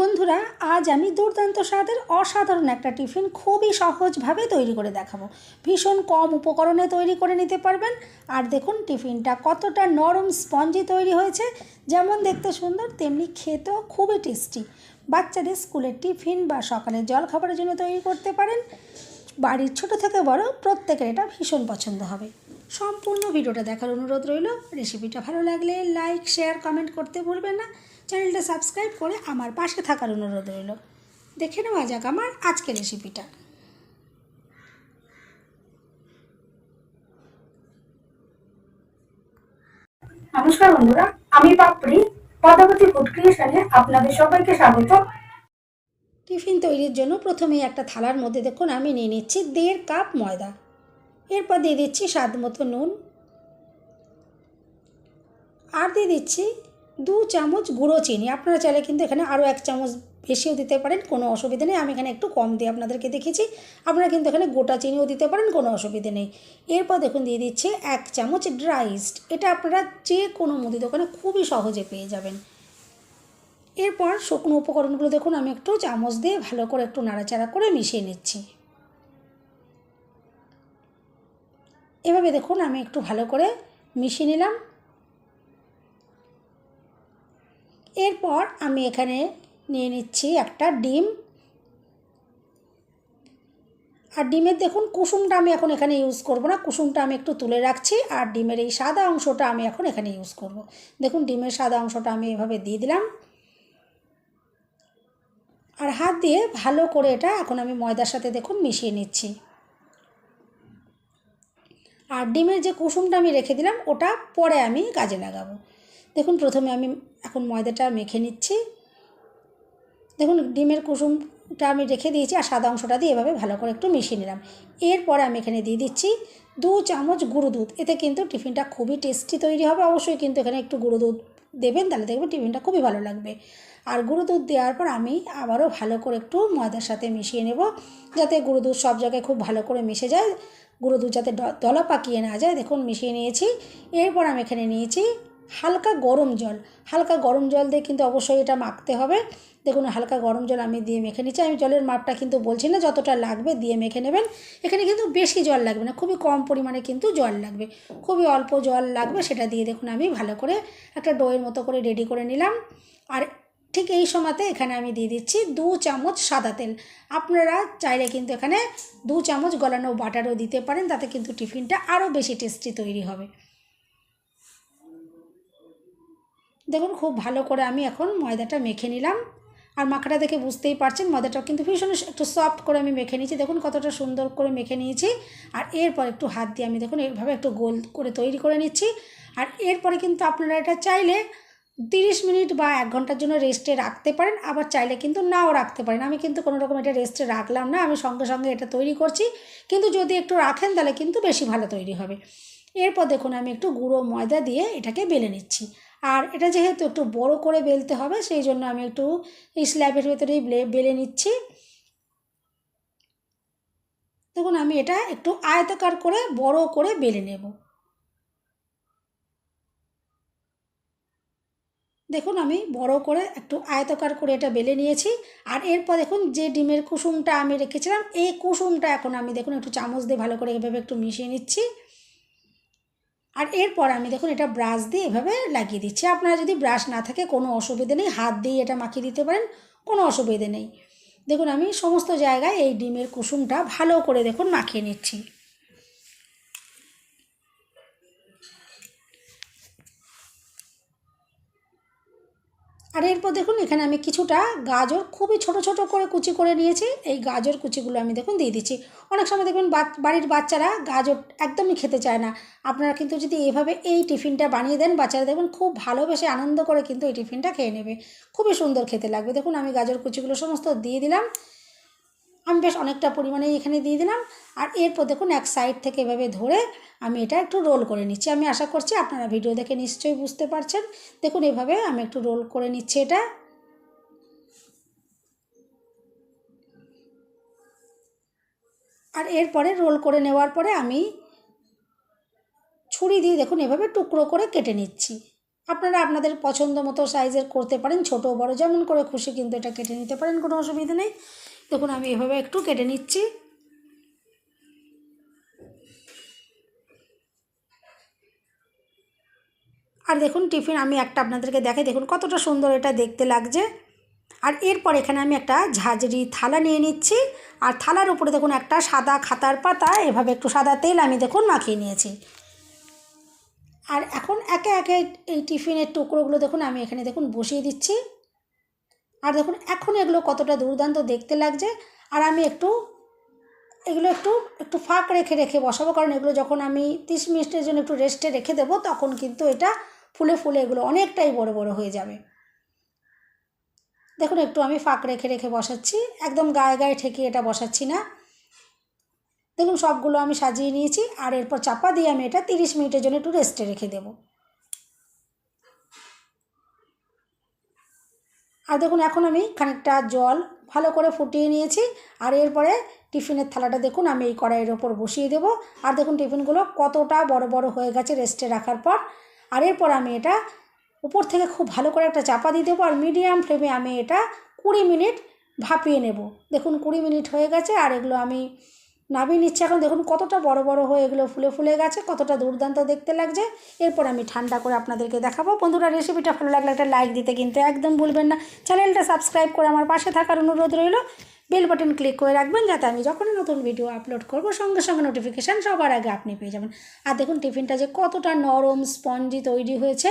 বন্ধুরা, আজ আমি দুর্দান্ত স্বাদের অসাধারণ একটা টিফিন খুবই সহজভাবে তৈরি করে দেখাবো। ভীষণ কম উপকরণে তৈরি করে নিতে পারবেন। আর দেখুন, টিফিনটা কতটা নরম স্পঞ্জি তৈরি হয়েছে। যেমন দেখতে সুন্দর, তেমনি খেতেও খুবই টেস্টি। বাচ্চাদের স্কুলের টিফিন বা সকালের জলখাবারের জন্য তৈরি করতে পারেন। বাড়ির ছোট থেকে বড় প্রত্যেকের এটা ভীষণ পছন্দ হবে। সম্পূর্ণ ভিডিওটা দেখার অনুরোধ রইল। রেসিপিটা ভালো লাগলে লাইক, শেয়ার, কমেন্ট করতে ভুলবেন না। চ্যানেলটা সাবস্ক্রাইব করে আমার পাশে থাকার অনুরোধ রইল। দেখে নেওয়া যাক আমার আজকের রেসিপিটা। নমস্কার বন্ধুরা আমি পাপড়ি পদাবতী ফুড ক্রিয়েশনে আপনাদের সবাইকে স্বাগত। টিফিন তৈরির জন্য প্রথমেই একটা থালার মধ্যে দেখুন আমি নিয়ে নিচ্ছি দেড় কাপ ময়দা। এরপর দিয়ে দিচ্ছি স্বাদ মতো নুন। আর দিয়ে দিচ্ছি দু চামচ গুঁড়ো চিনি। আপনারা চাইলে কিন্তু এখানে আরও এক চামচ বেশিও দিতে পারেন, কোনো অসুবিধা নেই। আমি এখানে একটু কম দিয়ে আপনাদেরকে দেখেছি আপনারা কিন্তু এখানে গোটা চিনিও দিতে পারেন, কোনো অসুবিধে নেই। এরপর দেখুন, দিয়ে দিচ্ছে এক চামচ ড্রাই ইস্ট। এটা আপনারা যে কোনো মুদি দোকানে খুবই সহজে পেয়ে যাবেন। এরপর শুকনো উপকরণগুলো দেখুন, আমি একটু চামচ দিয়ে ভালো করে একটু নাড়াচাড়া করে মিশিয়ে নিচ্ছি। এভাবে দেখুন, আমি একটু ভালো করে মিশিয়ে নিলাম। এরপর আমি এখানে নিয়ে নিচ্ছি একটা ডিম। আর ডিমের দেখুন, কুসুমটা আমি এখন এখানে ইউজ করব না। কুসুমটা আমি একটু তুলে রাখছি আর ডিমের এই সাদা অংশটা আমি এখন এখানে ইউজ করব। দেখুন, ডিমের সাদা অংশটা আমি এভাবে দিয়ে দিলাম। আর হাত দিয়ে ভালো করে এটা এখন আমি ময়দার সাথে দেখুন মিশিয়ে নিচ্ছি। আর ডিমের যে কুসুমটা আমি রেখে দিলাম, ওটা পরে আমি কাজে লাগাবো। দেখুন, প্রথমে আমি এখন ময়দাটা মেখে নিচ্ছি। দেখুন, ডিমের কুসুমটা আমি রেখে দিয়েছি আর সাদা অংশটা দিয়ে এভাবে ভালো করে একটু মিশিয়ে নিলাম। এরপরে আমি এখানে দিয়ে দিচ্ছি দু চামচ গুঁড়ো দুধ। এতে কিন্তু টিফিনটা খুবই টেস্টি তৈরি হবে। অবশ্যই কিন্তু এখানে একটু গুঁড়ো দুধ দেবেন, তাহলে দেখবেন টিফিনটা খুবই ভালো লাগবে। আর গুঁড়ো দুধ দেওয়ার পর আমি আবারও ভালো করে একটু ময়দার সাথে মিশিয়ে নেব, যাতে গুঁড়ো দুধ সব জায়গায় খুব ভালো করে মিশে যায়। গুঁড়ো দুধ যাতে দলা পাকিয়ে না যায়। দেখুন, মিশিয়ে নিয়েছি। এরপর আমি এখানে নিয়েছি হালকা গরম জল। হালকা গরম জল দিয়ে কিন্তু অবশ্যই এটা মাখতে হবে। দেখুন, হালকা গরম জল আমি দিয়ে মেখে নিচ্ছি। আমি জলের মাপটা কিন্তু বলছি না, যতটা লাগবে দিয়ে মেখে নেবেন। এখানে কিন্তু বেশি জল লাগবে না, খুবই কম পরিমাণে কিন্তু জল লাগবে। খুবই অল্প জল লাগবে, সেটা দিয়ে দেখুন আমি ভালো করে একটা ডোয়ের মতো করে রেডি করে নিলাম। আর ঠিক এই সময়তে এখানে আমি দিয়ে দিচ্ছি দু চামচ সাদা তেল। আপনারা চাইলে কিন্তু এখানে দু চামচ গলানো বাটারও দিতে পারেন, তাতে কিন্তু টিফিনটা আরও বেশি টেস্টি তৈরি হবে। দেখুন খুব ভালো করে আমি এখন ময়দাটা মেখে নিলাম। আর মাখাটা দেখে বুঝতেই পারছেন ময়দাটা কিন্তু ভীষণ একটু সফট করে আমি মেখে নিয়েছি। দেখুন কতটা সুন্দর করে মেখে নিয়েছি। আর এরপর একটু হাত দিয়ে আমি দেখুন এইভাবে একটু গোল করে তৈরি করে নিচ্ছি। আর এরপরে কিন্তু আপনারা এটা চাইলে তিরিশ মিনিট বা এক ঘণ্টার জন্য রেস্টে রাখতে পারেন। আবার চাইলে কিন্তু নাও রাখতে পারেন। আমি কিন্তু কোনো রকম এটা রেস্টে রাখলাম না। আমি সঙ্গে সঙ্গে এটা তৈরি করছি। কিন্তু যদি একটু রাখেন তাহলে কিন্তু বেশি ভালো তৈরি হবে। এরপর দেখুন আমি একটু গুঁড়ো ময়দা দিয়ে এটাকে বেলে নিচ্ছি। আর এটা যেহেতু একটু বড় করে বেলতে হবে, সেই জন্য আমি একটু স্ল্যাবের ভেতরেই বেলে নিচ্ছি। দেখুন, আমি এটা একটু আয়তাকার করে বড় করে বেলে নেব। দেখুন, আমি বড় করে একটু আয়তাকার করে এটা বেলে নিয়েছি। আর এরপর দেখুন, যে ডিমের কুসুমটা আমি রেখেছিলাম, এই কুসুমটা এখন আমি দেখুন, একটু চামচ দিয়ে ভালো করে এভাবে একটু মিশিয়ে নিচ্ছি। আর এরপর আমি দেখুন এটা ব্রাশ দিয়ে এভাবে লাগিয়ে দিচ্ছি। আপনারা যদি ব্রাশ না থাকে, কোনো অসুবিধে নেই। হাত দিয়ে এটা মাখিয়ে দিতে পারেন, কোনো অসুবিধে নেই। দেখুন আমি সমস্ত জায়গায় এই ডিমের কুসুমটা ভালো করে দেখুন মাখিয়ে নিচ্ছি। আর এরপর দেখুন, এখানে আমি কিছুটা গাজর খুবই ছোট ছোট করে কুচি করে নিয়েছি। এই গাজর কুচিগুলো আমি দেখুন দিয়ে দিচ্ছি। অনেক সময় দেখবেন বাড়ির বাচ্চারা গাজর একদমই খেতে চায় না। আপনারা কিন্তু যদি এভাবে এই টিফিনটা বানিয়ে দেন, বাচ্চারা দেখবেন খুব ভালোবেসে আনন্দ করে কিন্তু এই টিফিনটা খেয়ে নেবে। খুবই সুন্দর খেতে লাগবে। দেখুন, আমি গাজর কুচিগুলো সমস্ত দিয়ে দিলাম। আমি বেশ অনেকটা পরিমাণে এখানে দিয়ে দিলাম। আর এরপর দেখুন এক সাইড থেকে এভাবে ধরে আমি এটা একটু রোল করে নিচ্ছি। আমি আশা করছি আপনারা ভিডিও দেখে নিশ্চয়ই বুঝতে পারছেন। দেখুন এভাবে আমি একটু রোল করে নিচ্ছি এটা। আর এরপরে রোল করে নেওয়ার পরে আমি ছুরি দিয়ে দেখুন এভাবে টুকরো করে কেটে নিচ্ছি। আপনারা আপনাদের পছন্দ মতো সাইজের করতে পারেন, ছোট বড়। যেমন করে খুশি কিন্তু এটা কেটে নিতে পারেন, কোনো অসুবিধা নেই। দেখুন আমি এভাবে একটু কেটে নিচ্ছি। আর দেখুন, টিফিন আমি একটা আপনাদেরকে দেখাই। দেখুন, কতটা সুন্দর এটা দেখতে লাগছে। আর এরপর এখানে আমি একটা ঝাঁঝরি থালা নিয়ে নিচ্ছি। আর থালার উপরে দেখুন, একটা সাদা খাতার পাতা, এভাবে একটু সাদা তেল আমি দেখুন মাখিয়ে নিয়েছি। আর এখন একে একে এই টিফিনের টুকরোগুলো দেখুন, আমি এখানে দেখুন বসিয়ে দিচ্ছি। আর দেখুন, এখন এগুলো কতটা দুর্দান্ত দেখতে লাগছে। আর আমি একটু, এগুলো একটু একটু ফাঁক রেখে রেখে বসাবো, কারণ এগুলো যখন আমি তিরিশ মিনিটের জন্য একটু রেস্টে রেখে দেবো, তখন কিন্তু এটা ফুলে ফুলে এগুলো অনেকটাই বড় বড় হয়ে যাবে। দেখুন, একটু আমি ফাঁক রেখে রেখে বসাচ্ছি। একদম গায়ে গায়ে ঠেকিয়ে এটা বসাচ্ছি না। দেখুন, সবগুলো আমি সাজিয়ে নিয়েছি, আর এরপর চাপা দিয়ে আমি এটা তিরিশ মিনিটের জন্য একটু রেস্টে রেখে দেবো। আর দেখুন, এখন আমি খানিকটা জল ভালো করে ফুটিয়ে নিয়েছি। আর এরপরে টিফিনের থালাটা দেখুন, আমি এই কড়াইয়ের ওপর বসিয়ে দেবো। আর দেখুন, টিফিনগুলো কতটা বড় বড় হয়ে গেছে রেস্টে রাখার পর। আর এরপর আমি এটা উপর থেকে খুব ভালো করে একটা চাপা দিয়ে দেবো। আর মিডিয়াম ফ্লেমে আমি এটা কুড়ি মিনিট ভাপিয়ে নেব। দেখুন, কুড়ি মিনিট হয়ে গেছে। আর এগুলো আমি নামিয়ে নিচ্ছি এখন দেখুন কতটা বড় বড় হয়ে এগুলো ফুলে ফুলে গেছে, কতটা দুর্দান্ত দেখতে লাগছে। এরপর আমি ঠান্ডা করে আপনাদেরকে দেখাবো। বন্ধুরা রেসিপিটা ভালো লাগলে একটা লাইক দিতে কিন্তু একদম ভুলবেন না। চ্যানেলটা সাবস্ক্রাইব করে আমার পাশে থাকার অনুরোধ রইল। বেল বাটন ক্লিক করে রাখবেন যাতে আমি যখনই নতুন ভিডিও আপলোড করব, সঙ্গে সঙ্গে নোটিফিকেশান সবার আগে আপনি পেয়ে যাবেন। আর দেখুন টিফিনটা যে কতটা নরম স্পঞ্জি তৈরি হয়েছে।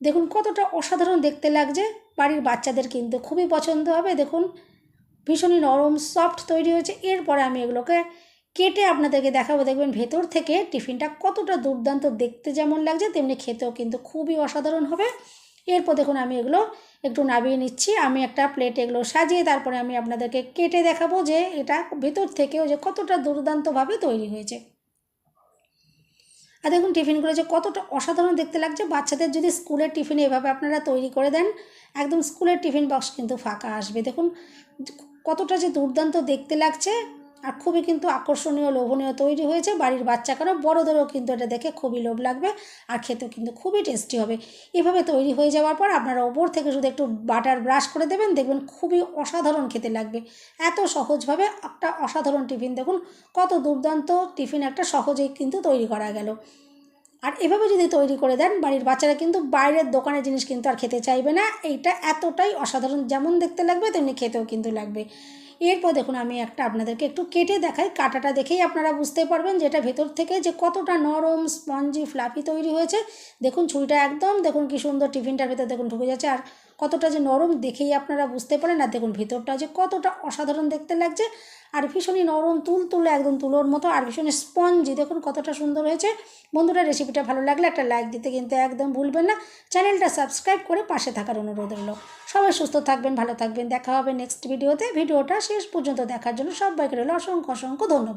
দেখুন কতটা অসাধারণ দেখতে লাগছে। বাড়ির বাচ্চাদের কিন্তু খুবই পছন্দ হবে। দেখুন ভীষণই নরম সফট তৈরি হয়েছে। এরপরে আমি এগুলোকে কেটে আপনাদেরকে দেখাবো। দেখবেন ভেতর থেকে টিফিনটা কতটা দুর্দান্ত, দেখতে যেমন লাগছে, তেমনি খেতেও কিন্তু খুবই অসাধারণ হবে। এরপর দেখুন, আমি এগুলো একটু নামিয়ে নিচ্ছি। আমি একটা প্লেটে এগুলো সাজিয়ে তারপরে আমি আপনাদেরকে কেটে দেখাবো যে এটা ভেতর থেকেও যে কতটা দুর্দান্তভাবে তৈরি হয়েছে। আর দেখুন, টিফিনগুলো যে কতটা অসাধারণ দেখতে লাগছে। বাচ্চাদের যদি স্কুলের টিফিন এভাবে আপনারা তৈরি করে দেন, একদম স্কুলের টিফিন বক্স কিন্তু ফাঁকা আসবে। দেখুন কতটা যে দুর্দান্ত দেখতে লাগছে আর খুবই কিন্তু আকর্ষণীয়, লোভনীয় তৈরি হয়েছে। বাড়ির বাচ্চাকেরও বড়োদেরও কিন্তু এটা দেখে খুবই লোভ লাগবে আর খেতেও কিন্তু খুবই টেস্টি হবে। এভাবে তৈরি হয়ে যাওয়ার পর আপনারা ওপর থেকে শুধু একটু বাটার ব্রাশ করে দেবেন, দেখবেন খুবই অসাধারণ খেতে লাগবে। এত সহজভাবে একটা অসাধারণ টিফিন, দেখুন কত দুর্দান্ত টিফিন একটা সহজেই কিন্তু তৈরি করা গেল। আর এভাবে যদি তৈরি করে দেন, বাড়ির বাচ্চারা কিন্তু বাইরের দোকানের জিনিস কিন্তু আর খেতে চাইবে না। এইটা এতটাই অসাধারণ, যেমন দেখতে লাগবে, তেমনি খেতেও কিন্তু লাগবে। এরপর দেখুন, আমি একটা আপনাদেরকে একটু কেটে দেখাই। কাটাটা দেখেই আপনারা বুঝতে পারবেন যেটা ভেতর থেকে যে কতটা নরম, স্পঞ্জি ফ্লাফি তৈরি হয়েছে। দেখুন, ছুরিটা একদম, দেখুন কি সুন্দর টিফিনটার ভেতর, দেখুন, ঢুকে যাচ্ছে। আর কতটা যে নরম দেখেই আপনারা বুঝতে পারেন আর দেখুন ভিতরটা যে কতটা অসাধারণ দেখতে লাগছে আর ভীষণই নরম তুল তুলে একদম তুলোর মতো আর ভীষণই স্পঞ্জি। দেখুন কতটা সুন্দর হয়েছে। বন্ধুরা রেসিপিটা ভালো লাগলে একটা লাইক দিতে কিন্তু একদম ভুলবেন না। চ্যানেলটা সাবস্ক্রাইব করে পাশে থাকার অনুরোধ রইল। সবাই সুস্থ থাকবেন, ভালো থাকবেন। দেখা হবে নেক্সট ভিডিওতে ভিডিওটা শেষ পর্যন্ত দেখার জন্য সবাইকে রইল অসংখ্য অসংখ্য ধন্যবাদ।